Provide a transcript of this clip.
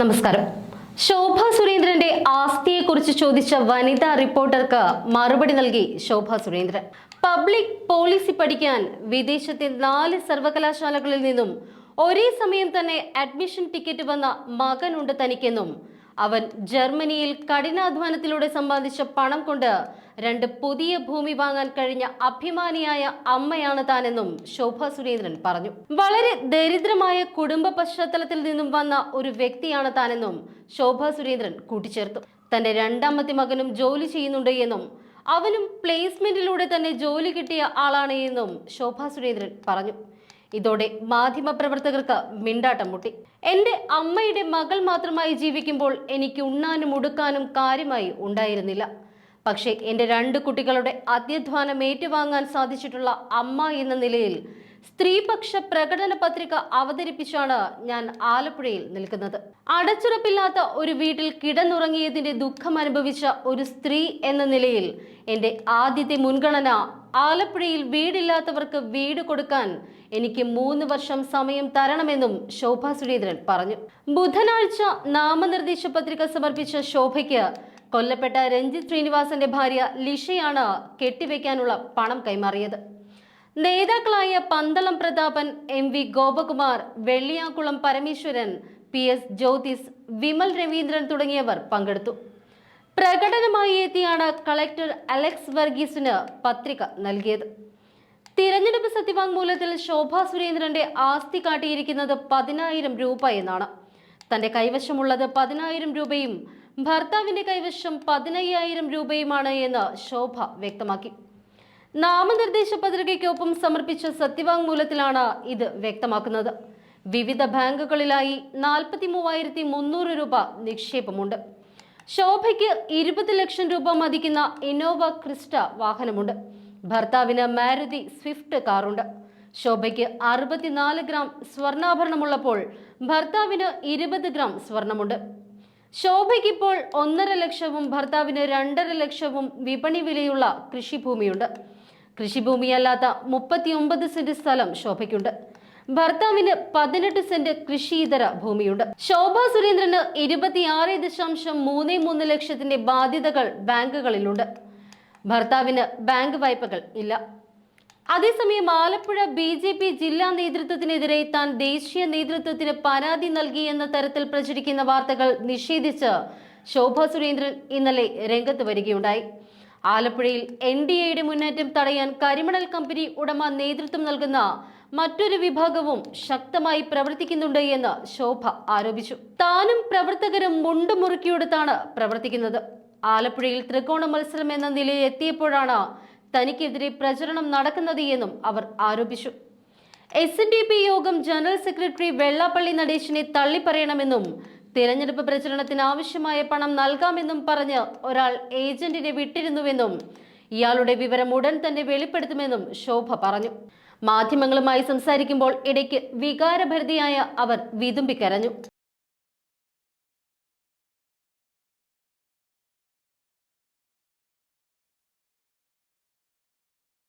നമസ്കാരം. ശോഭ സുരേന്ദ്രന്റെ ആസ്തിയെക്കുറിച്ച് ചോദിച്ച വനിതാ റിപ്പോർട്ടർക്ക് മറുപടി നൽകി ശോഭ സുരേന്ദ്രൻ. പബ്ലിക് പോളിസി പഠിക്കാൻ വിദേശത്തെ നാല് സർവകലാശാലകളിൽ നിന്നും ഒരേ സമയം തന്നെ അഡ്മിഷൻ ടിക്കറ്റ് വന്ന മകനുണ്ട് തനിക്കെന്നും അവൻ ജർമ്മനിയിൽ കഠിനാധ്വാനത്തിലൂടെ സമ്പാദിച്ച പണം കൊണ്ട് രണ്ട് പുതിയ ഭൂമി വാങ്ങാൻ കഴിഞ്ഞ അഭിമാനിയായ അമ്മയാണ് താനെന്നും ശോഭ സുരേന്ദ്രൻ പറഞ്ഞു. വളരെ ദരിദ്രമായ കുടുംബ പശ്ചാത്തലത്തിൽ നിന്നും വന്ന ഒരു വ്യക്തിയാണ് താനെന്നും ശോഭ സുരേന്ദ്രൻ കൂട്ടിച്ചേർത്തു. തന്റെ രണ്ടാമത്തെ മകനും ജോലി ചെയ്യുന്നുണ്ട് എന്നും അവനും പ്ലേസ്മെന്റിലൂടെ തന്നെ ജോലി കിട്ടിയ ആളാണ് എന്നും ശോഭ സുരേന്ദ്രൻ പറഞ്ഞു. ഇതോടെ മാധ്യമപ്രവർത്തകർക്ക് മിണ്ടാട്ടം മുട്ടി. എന്റെ അമ്മയുടെ മകൾ മാത്രമായി ജീവിക്കുമ്പോൾ എനിക്ക് ഉണ്ണാനും ഉടുക്കാനും കാര്യമായി ഉണ്ടായിരുന്നില്ല. പക്ഷേ എന്റെ രണ്ട് കുട്ടികളുടെ അത്യധ്വാനം ഏറ്റുവാങ്ങാൻ സാധിച്ചിട്ടുള്ള അമ്മ എന്ന നിലയിൽ സ്ത്രീപക്ഷ പ്രകടന പത്രിക അവതരിപ്പിച്ചാണ് ഞാൻ ആലപ്പുഴയിൽ നിൽക്കുന്നത്. അടച്ചുറപ്പില്ലാത്ത ഒരു വീട്ടിൽ കിടന്നുറങ്ങിയതിന്റെ ദുഃഖം അനുഭവിച്ച ഒരു സ്ത്രീ എന്ന നിലയിൽ എന്റെ ആദ്യത്തെ മുൻഗണന ആലപ്പുഴയിൽ വീടില്ലാത്തവർക്ക് വീട് കൊടുക്കാൻ എനിക്ക് മൂന്ന് വർഷം സമയം തരണമെന്നും ശോഭ സുരേന്ദ്രൻ പറഞ്ഞു. ബുധനാഴ്ച നാമനിർദ്ദേശ പത്രിക സമർപ്പിച്ച ശോഭയ്ക്ക് കൊല്ലപ്പെട്ട രഞ്ജിത് ശ്രീനിവാസന്റെ ഭാര്യ ലിഷയാണ് കെട്ടിവെക്കാനുള്ള പണം കൈമാറിയത്. നേതാക്കളായ Pandalam Prathapan M V Gopakumar Velliyakulam Parameswaran P S Jyothis Vimal Raveendran തുടങ്ങിയവർ പങ്കെടുത്തു. പ്രകടനമായി എത്തിയാണ് കളക്ടർ അലക്സ് വർഗീസിന് പത്രിക നൽകിയത്. തിരഞ്ഞെടുപ്പ് സത്യവാങ്മൂലത്തിൽ ശോഭാ സുരേന്ദ്രന്റെ ആസ്തി കാട്ടിയിരിക്കുന്നത് പതിനായിരം രൂപ എന്നാണ്. തന്റെ കൈവശമുള്ളത് പതിനായിരം രൂപയും ഭർത്താവിന്റെ കൈവശം പതിനയ്യായിരം രൂപയുമാണ് എന്ന് ശോഭ വ്യക്തമാക്കി. നാമനിർദ്ദേശ പത്രികയ്ക്കൊപ്പം സമർപ്പിച്ച സത്യവാങ്മൂലത്തിലാണ് ഇത് വ്യക്തമാക്കുന്നത്. വിവിധ ബാങ്കുകളിലായി നാൽപ്പത്തി മൂവായിരത്തി മുന്നൂറ് രൂപ നിക്ഷേപമുണ്ട്. ശോഭയ്ക്ക് ഇരുപത് ലക്ഷം രൂപ മതിക്കുന്ന ഇന്നോവ ക്രിസ്റ്റ വാഹനമുണ്ട്. ഭർത്താവിന് മാരുതി സ്വിഫ്റ്റ് കാറുണ്ട്. ശോഭയ്ക്ക് അറുപത്തിനാല് ഗ്രാം സ്വർണാഭരണമുള്ളപ്പോൾ ഭർത്താവിന് ഇരുപത് ഗ്രാം സ്വർണമുണ്ട് ശോഭയ്ക്ക് ഇപ്പോൾ ഒന്നര ലക്ഷവും ഭർത്താവിന് രണ്ടര ലക്ഷവും വിപണി വിലയുള്ള കൃഷിഭൂമിയുണ്ട്. കൃഷിഭൂമിയല്ലാത്ത മുപ്പത്തിയൊമ്പത് സെന്റ് സ്ഥലം ശോഭയ്ക്കുണ്ട്. ഭർത്താവിന് പതിനെട്ട് സെന്റ് കൃഷിയിതര ഭൂമിയുണ്ട്. ശോഭ സുരേന്ദ്രന് ഇരുപത്തിയാറ് ദശാംശം മൂന്ന് മൂന്ന് ലക്ഷത്തിന്റെ ബാധ്യതകൾ ബാങ്കുകളിലുണ്ട്. ഭർത്താവിന് ബാങ്ക് വായ്പകൾ ഇല്ല. അതേസമയം ആലപ്പുഴ ബി ജെ പി ജില്ലാ നേതൃത്വത്തിനെതിരെ താൻ ദേശീയ നേതൃത്വത്തിന് പരാതി നൽകി എന്ന തരത്തിൽ പ്രചരിക്കുന്ന വാർത്തകൾ നിഷേധിച്ച് ശോഭ സുരേന്ദ്രൻ ഇന്നലെ രംഗത്ത് വരികയുണ്ടായി. ആലപ്പുഴയിൽ എൻ ഡി എയുടെ മുന്നേറ്റം തടയാൻ കരിമണൽ കമ്പനി ഉടമ നേതൃത്വം നൽകുന്ന മറ്റൊരു വിഭാഗവും ശക്തമായി പ്രവർത്തിക്കുന്നുണ്ട് എന്ന് ശോഭ ആരോപിച്ചു. താനും പ്രവർത്തകരും മുണ്ടുമുറുക്കിയെടുത്താണ് പ്രവർത്തിക്കുന്നത്. ആലപ്പുഴയിൽ ത്രികോണ മത്സരം എന്ന നിലയിൽ എത്തിയപ്പോഴാണ് തനിക്കെതിരെ പ്രചരണം നടക്കുന്നത് എന്നും അവർ ആരോപിച്ചു. എസ് യോഗം ജനറൽ സെക്രട്ടറി വെള്ളാപ്പള്ളി നടേശിനെ തള്ളിപ്പറയണമെന്നും തിരഞ്ഞെടുപ്പ് പ്രചരണത്തിന് ആവശ്യമായ പണം നൽകാമെന്നും പറഞ്ഞ് ഒരാൾ ഏജന്റിനെ വിട്ടിരുന്നുവെന്നും ഇയാളുടെ വിവരം ഉടൻ തന്നെ വെളിപ്പെടുത്തുമെന്നും ശോഭ പറഞ്ഞു. മാധ്യമങ്ങളുമായി സംസാരിക്കുമ്പോൾ ഇടയ്ക്ക് വികാരഭരിതയായ അവർ വിതുമ്പിക്കരഞ്ഞു.